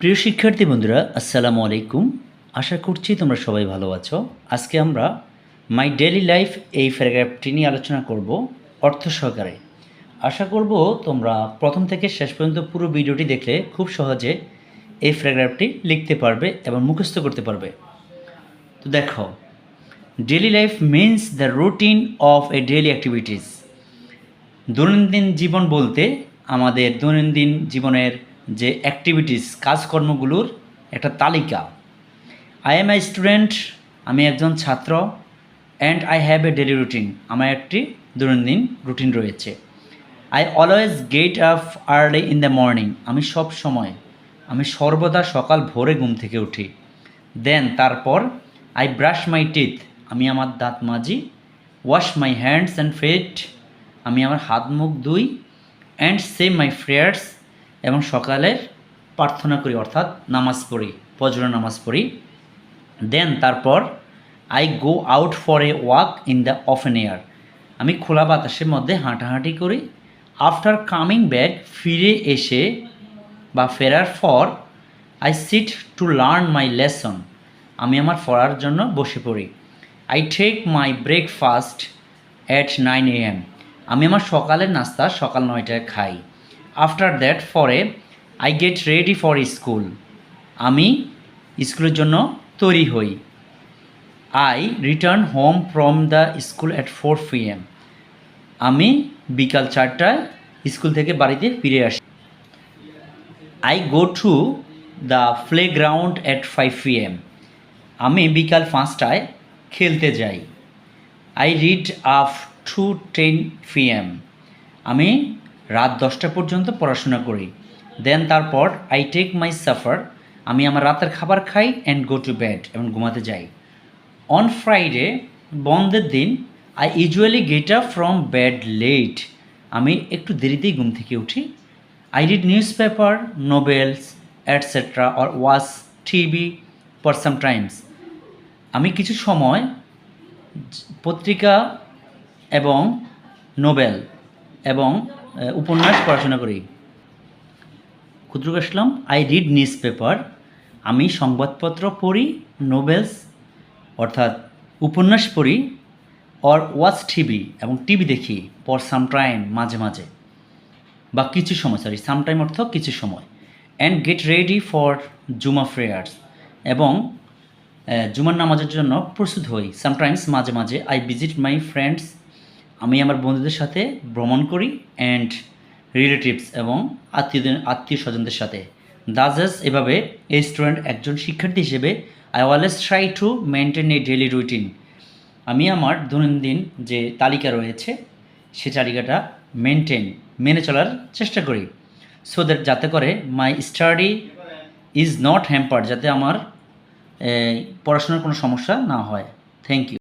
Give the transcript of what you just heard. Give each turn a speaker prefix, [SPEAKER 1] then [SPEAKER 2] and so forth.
[SPEAKER 1] প্রিয় শিক্ষার্থী বন্ধুরা, আসসালামু আলাইকুম। আশা করছি তোমরা সবাই ভালো আছো। আজকে আমরা মাই ডেলি লাইফ এই প্যারাগ্রাফটি নিয়ে আলোচনা করব অর্থ সহকারে। আশা করব তোমরা প্রথম থেকে শেষ পর্যন্ত পুরো ভিডিওটি দেখলে খুব সহজে এই প্যারাগ্রাফটি লিখতে পারবে এবং মুখস্থ করতে পারবে। তো দেখো daily life means the routine of a daily activities দৈনন্দিন জীবন বলতে আমাদের দৈনন্দিন জীবনের যে অ্যাক্টিভিটিস কাজকর্মগুলোর একটা তালিকা। আই এম আই স্টুডেন্ট আমি একজন ছাত্র and I have a daily routine আমার একটি দৈনন্দিন রুটিন রয়েছে। I always get up early in the morning আমি সব সময়, আমি সর্বদা সকাল ভোরে ঘুম থেকে উঠি। দেন তারপর আই ব্রাশ মাই টিথ আমি আমার দাঁত মাজি wash my hands and face আমি আমার হাত মুখ ধুই অ্যান্ড সেম মাই প্রেয়ার্স এবং সকালের প্রার্থনা করি, অর্থাৎ নামাজ পড়ি, ফজর নামাজ পড়ি। দেন তারপর I go out for a walk in the open air আমি খোলা বাতাসের মধ্যে হাঁটাহাঁটি করি। আফটার কামিং ব্যাক ফিরে এসে বা ফেরার পর I sit to learn my lesson আমি আমার পড়ার জন্য বসে পড়ি। I take my breakfast at nine A M আমি আমার সকালের নাস্তা সকাল নয়টায় খাই। After that for I get ready for school আমি স্কুলের জন্য তৈরি হই। I return home from the school at four P M আমি বিকাল চারটায় স্কুল থেকে বাড়িতে ফিরে আসি। I go to the playground at five P M আমি বিকাল পাঁচটায় খেলতে যাই। I read up to ten P M আমি রাত দশটা পর্যন্ত পড়াশোনা করি। দেন তারপর আই টেক মাই সাফার আমি আমার রাতের খাবার খাই অ্যান্ড গো টু বেড এবং ঘুমাতে যাই। অন ফ্রাইডে বন্ধের দিন I usually get up from bed late আমি একটু দেরিতেই ঘুম থেকে উঠি। I read newspaper novels etcetera or watch TV for some times আমি কিছু সময়, পত্রিকা এবং নোবেল এবং উপন্যাস পড়াশোনা করি। ক্ষুদ্র আসলাম আই রিড নিউজ পেপার আমি সংবাদপত্র পড়ি নোবেলস অর্থাৎ উপন্যাস পড়ি অর ওয়াচ টিভি এবং টিভি দেখি পর সাম টাইম মাঝে মাঝে। বা কিছু সময় সরি সাম টাইম অর্থ কিছু সময়। And get ready for Jummah prayers এবং জুমার নামাজের জন্য প্রস্তুত হই। সামটাইমস মাঝে মাঝে আই ভিজিট মাই ফ্রেন্ডস আমি আমার বন্ধুদের সাথে ভ্রমণ করি অ্যান্ড রিলেটিভস এবং আত্মীয়দের আত্মীয় স্বজনদের সাথে। দাজাস এভাবে এই স্টুডেন্ট একজন শিক্ষার্থী হিসেবে I always try to maintain a daily routine আমি আমার দৈনন্দিন যে তালিকা রয়েছে, সে তালিকাটা মেনটেন মেনে চলার চেষ্টা করি। সো দ্যাট যাতে করে my study is not hamper যাতে আমার পড়াশোনার কোনো সমস্যা না হয়। Thank you